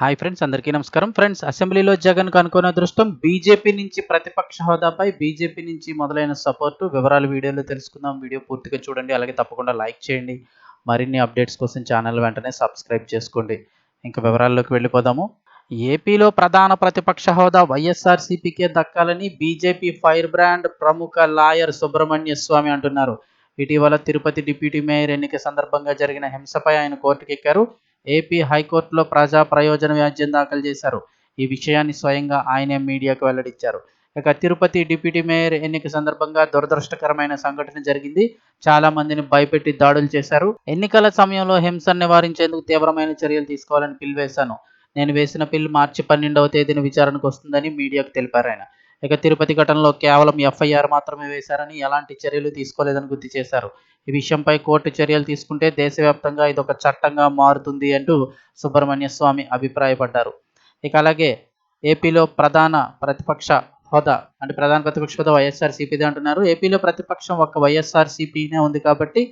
Hi friends అందరికీ నమస్కారం. Friends అసెంబ్లీలో జగన్ అనుకున్న దృష్టం బీజేపీ నుంచి ప్రతిపక్ష హోదాపై బీజేపీ నుంచి మొదలైన సపోర్టు వివరాలు వీడియోలో తెలుసుకుందాం. వీడియో పూర్తిగా చూడండి అలాగే తప్పకుండా లైక్ చేయండి. మరిన్ని అప్డేట్స్ కోసం ఛానల్ వెంటనే సబ్స్క్రైబ్ చేసుకోండి. ఇంకా వివరాల్లోకి వెళ్ళిపోదాము. ఏపీలో ప్రధాన ప్రతిపక్ష హోదా వైఎస్ఆర్సీపీకే దక్కాలని బీజేపీ ఫైర్ బ్రాండ్ ప్రముఖ లాయర్ సుబ్రహ్మణ్య స్వామి అంటున్నారు. ఇటీవల తిరుపతి డిప్యూటీ మేయర్ ఎన్నిక సందర్భంగా జరిగిన హింసపై ఆయన కోర్టుకెక్కారు. ఏపీ హైకోర్టులో ప్రజా ప్రయోజన వ్యాజ్యం దాఖలు చేశారు. ఈ విషయాన్ని స్వయంగా ఆయనే మీడియాకు వెల్లడించారు. ఇక తిరుపతి డిప్యూటీ మేయర్ ఎన్నిక సందర్భంగా దురదృష్టకరమైన సంఘటన జరిగింది. చాలా మందిని భయపెట్టి దాడులు చేశారు. ఎన్నికల సమయంలో హింసను నివారించేందుకు తీవ్రమైన చర్యలు తీసుకోవాలని పిలువేశాను నేను వేసిన పిల్ మార్చి పన్నెండవ తేదీన విచారణకు వస్తుందని మీడియాకు తెలిపారు ఆయన. ఇక తిరుపతి ఘటనలో కేవలం ఎఫ్ఐఆర్ మాత్రమే వేశారని ఎలాంటి చర్యలు తీసుకోలేదని గుర్తు చేశారు. ఈ విషయంపై కోర్టు చర్యలు తీసుకుంటే దేశవ్యాప్తంగా ఇది ఒక చట్టంగా మారుతుంది అంటూ సుబ్రహ్మణ్య స్వామి అభిప్రాయపడ్డారు. ఇక అలాగే ఏపీలో ప్రధాన ప్రతిపక్ష హోదా అంటే ప్రధాన ప్రతిపక్ష హోదా వైఎస్ఆర్ అంటున్నారు. ఏపీలో ప్రతిపక్షం ఒక వైఎస్ఆర్ సిపినే ఉంది కాబట్టి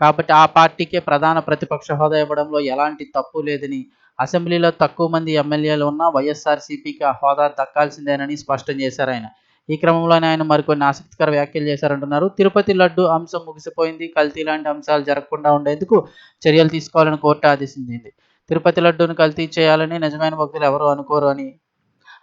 కాబట్టి ఆ పార్టీకే ప్రధాన ప్రతిపక్ష హోదా ఇవ్వడంలో ఎలాంటి తప్పు లేదని అసెంబ్లీలో తక్కువ మంది ఎమ్మెల్యేలు ఉన్న వైఎస్ఆర్సీపీకి ఆ హోదా దక్కాల్సిందేనని స్పష్టం చేశారు ఆయన. ఈ క్రమంలోనే ఆయన మరికొన్ని ఆసక్తికర వ్యాఖ్యలు చేశారంటున్నారు. తిరుపతి లడ్డు అంశం ముగిసిపోయింది. కల్తీ లాంటి అంశాలు జరగకుండా ఉండేందుకు చర్యలు తీసుకోవాలని కోర్టు ఆదేశించింది. తిరుపతి లడ్డూను కల్తీ చేయాలని నిజమైన భక్తులు ఎవరు అనుకోరు అని.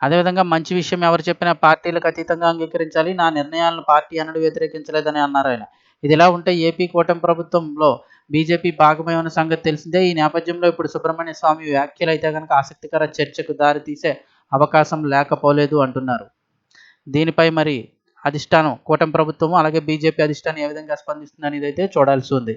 అదేవిధంగా మంచి విషయం ఎవరు చెప్పినా పార్టీలకు అతీతంగా అంగీకరించాలి. నా నిర్ణయాలను పార్టీ అనడు వ్యతిరేకించలేదని అన్నారు ఆయన. ఇదిలా ఉంటే ఏపీ కూటమి ప్రభుత్వంలో బీజేపీ భాగమై ఉన్న సంగతి తెలిసిందే. ఈ నేపథ్యంలో ఇప్పుడు సుబ్రహ్మణ్య స్వామి వ్యాఖ్యలు అయితే కనుక ఆసక్తికర చర్చకు దారితీసే అవకాశం లేకపోలేదు అంటున్నారు. దీనిపై మరి అధిష్టానం కూటమి ప్రభుత్వము అలాగే బీజేపీ అధిష్టానం ఏ విధంగా స్పందిస్తుంది అనేది అయితే చూడాల్సి ఉంది.